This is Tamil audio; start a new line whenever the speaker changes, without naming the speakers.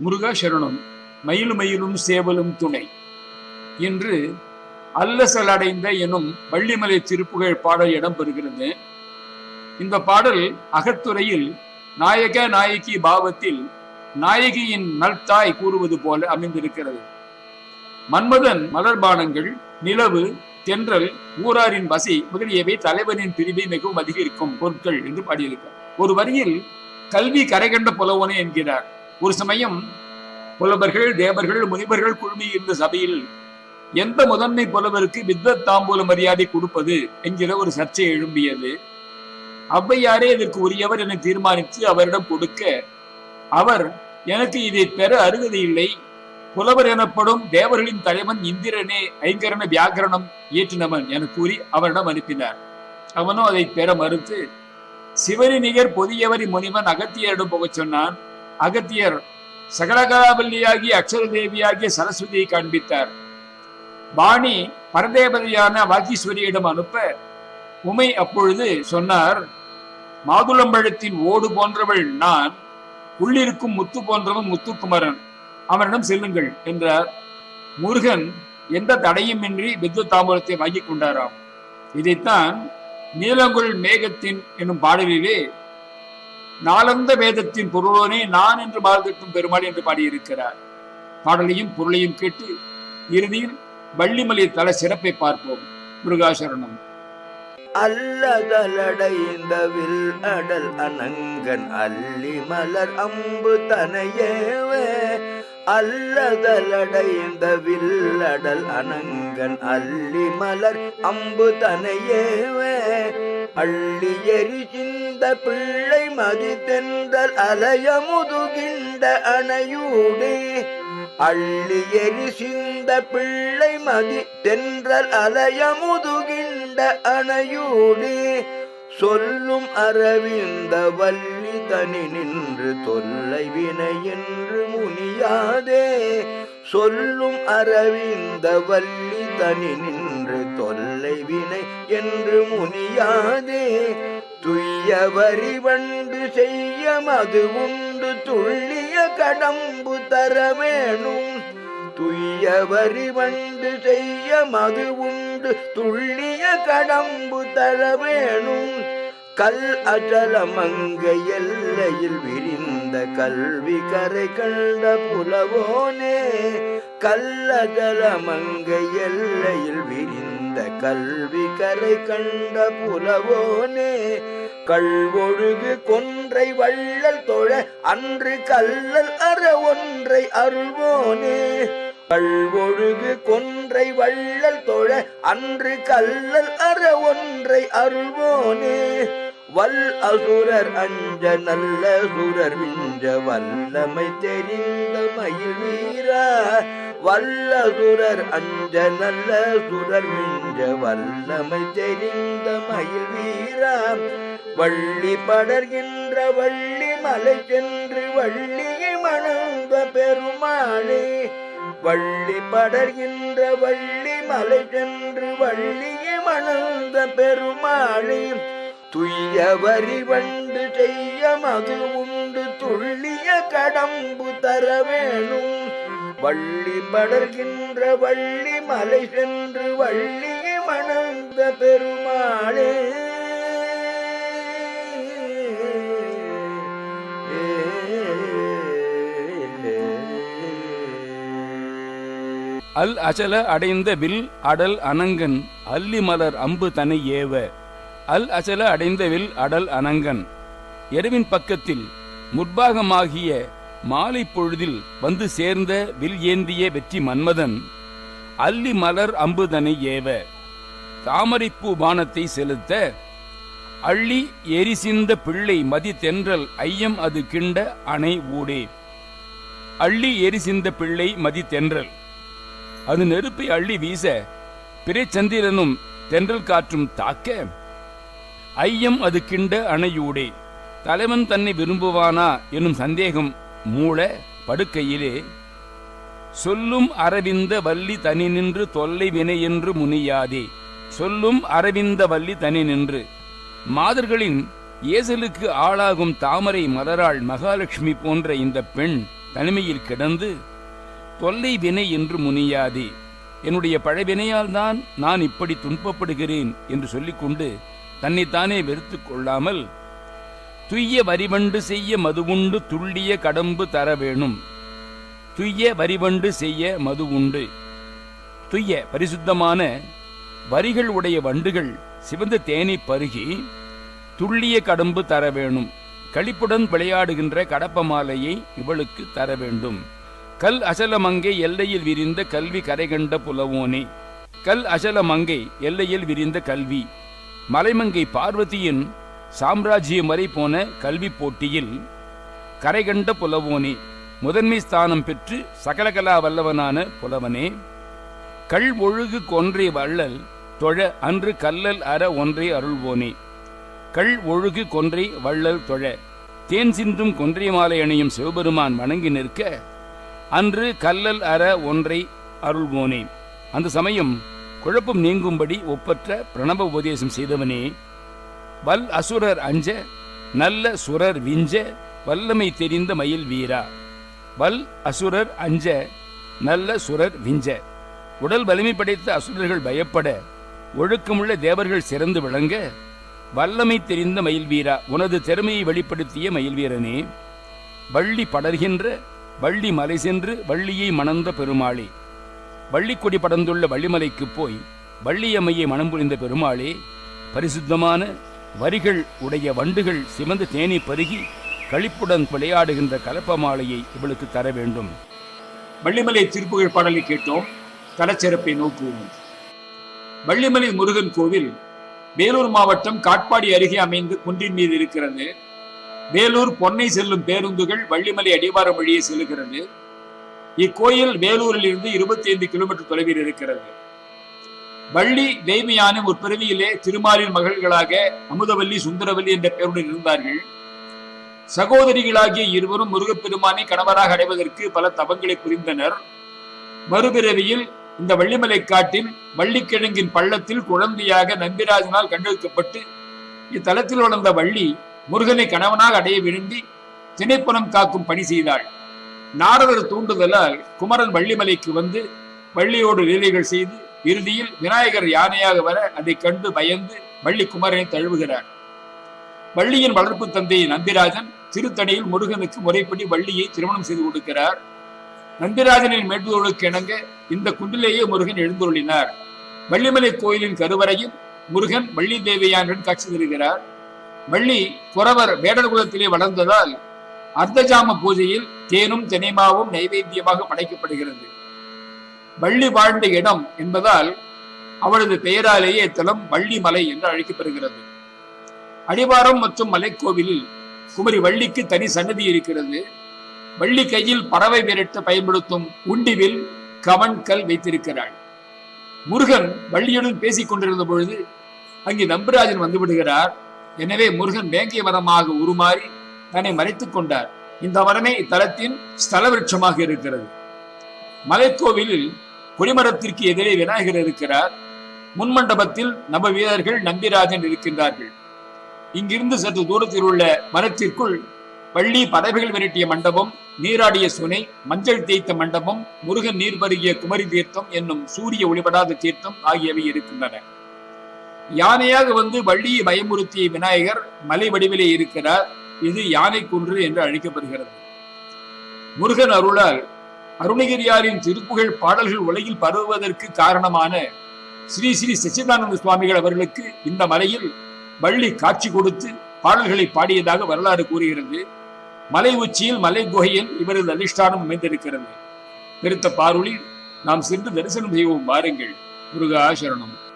முருகா சரணம். மயிலு மயிலும் சேவலும் துணை. என்று அல்லசல் அடைந்த எனும் வள்ளிமலை திருப்புகழ் பாடல் இடம்பெறுகிறது. இந்த பாடல் அகத்துறையில் நாயக நாயகி பாவத்தில் நாயகியின் நல்தாய் கூறுவது போல அமைந்திருக்கிறது. மன்மதன் மலர்பானங்கள் நிலவு தென்றல் ஊராரின் வசி முதலியவை தலைவனின் பிரிவை மிகவும் அதிகரிக்கும் பொருட்கள் என்று பாடியிருக்கிறார். ஒரு வரியில் கல்வி கரைகண்ட புலவனே என்கிறார். ஒரு சமயம் புலவர்கள் தேவர்கள் முனிவர்கள் குழுமி இருந்த சபையில் எந்த முதன்மை புலவருக்கு வித்வத் தாம்பூல மரியாதை கொடுப்பது என்கிற ஒரு சர்ச்சை எழும்பியது. ஔவையாரே இதற்கு உரியவர் என தீர்மானித்து அவரிடம் கொடுக்க அவர் எனக்கு இதை பெற அருகதை இல்லை. புலவர் எனப்படும் தேவர்களின் தலைவன் இந்திரனே ஐங்கரண வியாக்கரணம் இயற்றினவன் என கூறி அவரிடம் அனுப்பினார். அவனும் அதை பெற மறுத்து சிவரி நிகர் பொதியவரி முனிவன் அகத்தியரிடம் போகச் சொன்னான் அகத்தியர் சகலகலாவல்லியாகி அக்ஷர தேவியாகிய சரஸ்வதியை காண்பித்தார். பாணி பரதேவதையான வாக்கீஸ்வரியிடம் அனுப்ப உமை அப்பொழுது சொன்னார் மாதுளம்பழத்தின் ஓடு போன்றவள் நான் உள்ளிருக்கும் முத்து போன்றவன் முத்துக்குமரன். அவனிடம் செல்லுங்கள் என்றார். முருகன் எந்த தடையுமின்றி வித்து தாம்பூலத்தை வாங்கிக் கொண்டாராம். இதைத்தான் நீலங்குள் மேகத்தின் என்னும் பாடலிலே நாளந்த வேதத்தின் பொருளோனே நான் என்று பாரதத்தும் பெருமாள் என்று பாடியிருக்கிறார். பாடலையும் பொருளையும் கேட்டு இறுதியில் வள்ளிமலை தல சிறப்பை பார்ப்போம். முருகாசரணம்.
அல்லதலடைந்த வில் அடல் அனங்கன் அல்லி மலர் அம்பு தனையேவே. அல்லதலடைந்த வில் அடல் அனங்கன் அல்லி மலர் அம்பு தனையேவே. அள்ளி எரி சிந்த பிள்ளை மதி தென்றல் அலைய முதுகின்ற அணையூடே. அள்ளி எரி சிந்த பிள்ளை மதி தென்றல் அலைய முதுகின்ற அணையூடே. சொல்லும் அரவிந்த வள்ளி தனி நின்று தொல்லை வினை என்று முனியாதே. சொல்லும் அரவிந்த வள்ளி தனி நின்று தொல்லை வினை என்று முனியாதே. துய்ய வரி வண்டு செய்ய மது உண்டு துள்ளிய கடம்பு தர வேணும். துய்ய வரி வண்டு செய்ய மது உண்டு துள்ளிய கடம்பு தர வேணும். கல் அஜல எல்லையில் விரிந்த கல்வி கரை கண்ட புலவோனே கல்லகல மங்கை எல்லையில் விரிந்த கல்வி கரை கண்ட புலவோனே கல்வொழுகு கொன்றை வள்ளல் தொழ அன்று கல்லல் அற ஒன்றை அருள்வோனே கல்வொழுகு கொன்றை வள்ளல் தொழ அன்று கல்லல் அற ஒன்றை அருள்வோனே. வல் அசுரர் அஞ்ச நல்ல சுரர் மிஞ்ச வல்லமை தெரிந்த மயில் வீரா. வல்லசுரர் அஞ்ச நல்ல சுரர் மிஞ்ச வல்லமை தெரிந்த மயில் வீரா. வள்ளி படர்கின்ற வள்ளி மலை சென்று வள்ளியை மணந்த பெருமாளே வள்ளி படர்கின்ற வள்ளி மலை சென்று வள்ளியை மணந்த பெருமாளே துய்ய வரிவண்டு செய்ய மது உண்டு துள்ளிய கடம்பு தர வேணும். வள்ளி படர்கின்ற வள்ளி மலை சென்று வள்ளியை மணந்த பெருமாளே.
அல் அச்சல அடைந்த வில் அடல் அனங்கன் அல்லி மலர் அம்பு தனை ஏவ அல் அசல அடைந்த வில் அடல் அனங்கன். எருவின் பக்கத்தில் முற்பாகமாகிய மாலை பொழுதில் வந்து சேர்ந்த வில் ஏந்திய வெற்றி மன்மதன். அல்லி மலர் அம்புதனை ஏவ. தாமரைப்பூ பானத்தை செலுத்த. அள்ளி எரிசிந்த பிள்ளை மதி தென்றல் ஐயம் அது கிண்ட அணை ஊடே. அள்ளி எரிசிந்த பிள்ளை மதி தென்றல். அது நெருப்பை அள்ளி வீச. பிறைச்சந்திரனும் தென்றல் காற்றும் தாக்க. ஐயம் அது கிண்ட அணையூடே. தலைவன் தன்னை விரும்புவானா எனும் சந்தேகம் மூள படுக்கையிலே. சொல்லும் அரவிந்த வள்ளி தனி நின்று தொல்லை வினை என்று முனியாதே. சொல்லும் அரவிந்த வள்ளி தனி நின்று. மாதர்களின் ஏசலுக்கு ஆளாகும் தாமரை மலராள் மகாலட்சுமி போன்ற இந்த பெண் தனிமையில் கிடந்து தொல்லை வினை என்று முனியாதே. என்னுடைய பழவினையால் தான் நான் இப்படி துன்பப்படுகிறேன் என்று சொல்லிக்கொண்டு தன்னைத்தானே வெறுத்துக் கொள்ளாமல் துய்ய வரிவண்டு செய்ய மதுவுண்டு துள்ளிய கடம்பு தர வேணும். துய்ய வரிவண்டு செய்ய மது உண்டு துய்ய பரிசுத்தமான வரிகள் உடைய வண்டுகள் சிவந்த தேனை பருகி துள்ளிய கடம்பு தர வேணும். களிப்புடன் விளையாடுகின்ற கடப்ப மாலையை இவளுக்கு தர வேண்டும். கல் அசல மங்கை எல்லையில் விரிந்த கல்வி கரைகண்ட புலவோனே. கல் அசல மங்கை எல்லையில் விரிந்த கல்வி. மலைமங்கை பார்வதியின் சாம்ராஜ்யம் வரை போன கல்வி போட்டியில் கரைகண்ட புலவோனே முதன்மை ஸ்தானம் பெற்று சகலகலா வல்லவனான புலவனே கள் ஒழுகு கொன்றை வள்ளல் தொழ அன்று கல்லல் அற ஒன்றை அருள்வோனே. கள் ஒழுகு கொன்றை வள்ளல் தொழ தேன் சிந்தும் கொன்றை மாலை அணியும் சிவபெருமான் வணங்கி நிற்க அன்று கல்லல் அற ஒன்றை அருள்வோனே. அந்த சமயம் குழப்பம் நீங்கும்படி ஒப்பற்ற பிரணவ உபதேசம் செய்தவனே வல் அசுரர் அஞ்ச நல்ல சுரர் விஞ்ச வல்லமை தெரிந்த மயில் வீரா. வல் அசுரர் அஞ்ச நல்ல சுரர் விஞ்ச. உடல் வலிமை படைத்த அசுரர்கள் பயப்பட ஒழுக்கமுள்ள தேவர்கள் சிறந்து விளங்க வல்லமை தெரிந்த மயில் வீரா. உனது திறமையை வெளிப்படுத்திய மயில் வீரனே வள்ளி படர்கின்ற வள்ளி மலை சென்று வள்ளியை மணந்த பெருமாளே. வள்ளிக்கொடி படர்ந்துள்ள வள்ளிமலைக்கு போய் வள்ளியம்மையை மனம் புரிந்த பெருமாளே பரிசுத்தமான வரிகள் உடைய வண்டுகள் சிவந்த தேனி பருகி களிப்புடன் விளையாடுகின்ற கலப்ப மாலையை இவளுக்கு தர வேண்டும்.
வள்ளிமலை திருப்புகழ் பாடலை கேட்டோம். தலச்சிறப்பை நோக்குவோம். வள்ளிமலை முருகன் கோவில் வேலூர் மாவட்டம் காட்பாடி அருகே அமைந்து குன்றின் மீது இருக்கிறது. வேலூர் பொன்னை செல்லும் பேருந்துகள் வள்ளிமலை அடிவாரம் வழியே செல்கிறது இக்கோயில் வேலூரில் இருந்து இருபத்தி ஐந்து கிலோமீட்டர் தொலைவில் இருக்கிறது. வள்ளி தெய்வயானை ஒரு பிறவியிலே திருமாலின் மகள்களாக அமுதவல்லி சுந்தரவல்லி என்ற பெயருடன் இருந்தார்கள். சகோதரிகளாகிய இருவரும் முருகப்பெருமானை கணவராக அடைவதற்கு பல தவங்களை புரிந்தனர். மறுபிறவியில் இந்த வள்ளிமலை காட்டில் வள்ளிக்கிழங்கின் பள்ளத்தில் குழந்தையாக நம்பிராஜனால் கண்டெடுக்கப்பட்டு இத்தலத்தில் வளர்ந்த வள்ளி முருகனை கணவனாக அடைய விரும்பி திணைப்பணம் காக்கும் பணி செய்தாள். நாரதர் தூண்டுதலால் குமரன் வள்ளிமலைக்கு வந்து வள்ளியோடு லீலைகள் செய்து இறுதியில் விநாயகர் யானையாக வர அதை கண்டு பயந்து வள்ளி குமரனை தழுவுகிறார். வள்ளியின் வளர்ப்பு தந்தை நந்திராஜன் திருத்தணியில் முருகனுக்கு முறைப்படி வள்ளியை திருமணம் செய்து கொடுக்கிறார். நந்திராஜனின் மேட்டுதோளுக்கு இணங்க இந்த குண்டிலேயே முருகன் எழுந்துள்ளினார் வள்ளிமலை கோயிலின் கருவறையில் முருகன் வள்ளி தேவியானுடன் காட்சி தருகிறார். வள்ளி குறவர் வேடர் குலத்திலே வளர்ந்ததால் அர்த்தஜாம பூஜையில் தேனும் தினைமாவும் நைவேத்தியமாக படைக்கப்படுகிறது. வள்ளி வாழ்ந்த இடம் என்பதால் அவளது பெயராலேயே தலம் வள்ளி மலை என்று அழைக்கப்படுகிறது. அடிவாரம் மற்றும் மலைக்கோவிலில் குமரி வள்ளிக்கு தனி சன்னதி இருக்கிறது. வள்ளி கையில் பறவை விரட்ட பயன்படுத்தும் உண்டிவில் கவன் கல் வைத்திருக்கிறாள். முருகன் வள்ளியுடன் பேசிக் கொண்டிருந்த பொழுது அங்கே நம்பராஜன் வந்துவிடுகிறார் எனவே முருகன் வேங்கை மரமாக உருமாறி தன்னை மறைத்துக் கொண்டார். இந்த மரமே இத்தலத்தின் ஸ்தல விருட்சமாக இருக்கிறது. மலைக்கோவிலில் கொடிமரத்திற்கு எதிரே விநாயகர் இருக்கிறார். முன்மண்டபத்தில் நவ வீரர்கள் நம்பிராஜன் இருக்கின்றார்கள். இங்கிருந்து சற்று தூரத்தில் உள்ள மரத்திற்குள் பள்ளி பறவைகள் விரட்டிய மண்டபம் நீராடிய சுனை மஞ்சள் தேய்த்த மண்டபம் முருகன் நீர் பருகிய குமரி தீர்த்தம் என்னும் சூரிய ஒளிபடாத தீர்த்தம் ஆகியவை இருக்கின்றன. யானையாக வந்து வள்ளியை பயமுறுத்திய விநாயகர் மலை வடிவிலே இருக்கிறார். இது யானை குன்று என்று அழைக்கப்படுகிறது. முருகன் அருளால் அருணகிரியாரின் திருப்புகழ் பாடல்கள் உலகில் பரவுவதற்கு காரணமான ஸ்ரீ ஸ்ரீ சச்சிதானந்த சுவாமிகள் அவர்களுக்கு இந்த மலையில் வள்ளி காட்சி கொடுத்து பாடல்களை பாடியதாக வரலாறு கூறுகிறது. மலை உச்சியில் மலை குகையில் இவரது அதிஷ்டானம் அமைந்திருக்கிறது. பெருத்த பாருளில் நாம் சென்று தரிசனம் செய்வோம். வாருங்கள். முருகா சரணம்.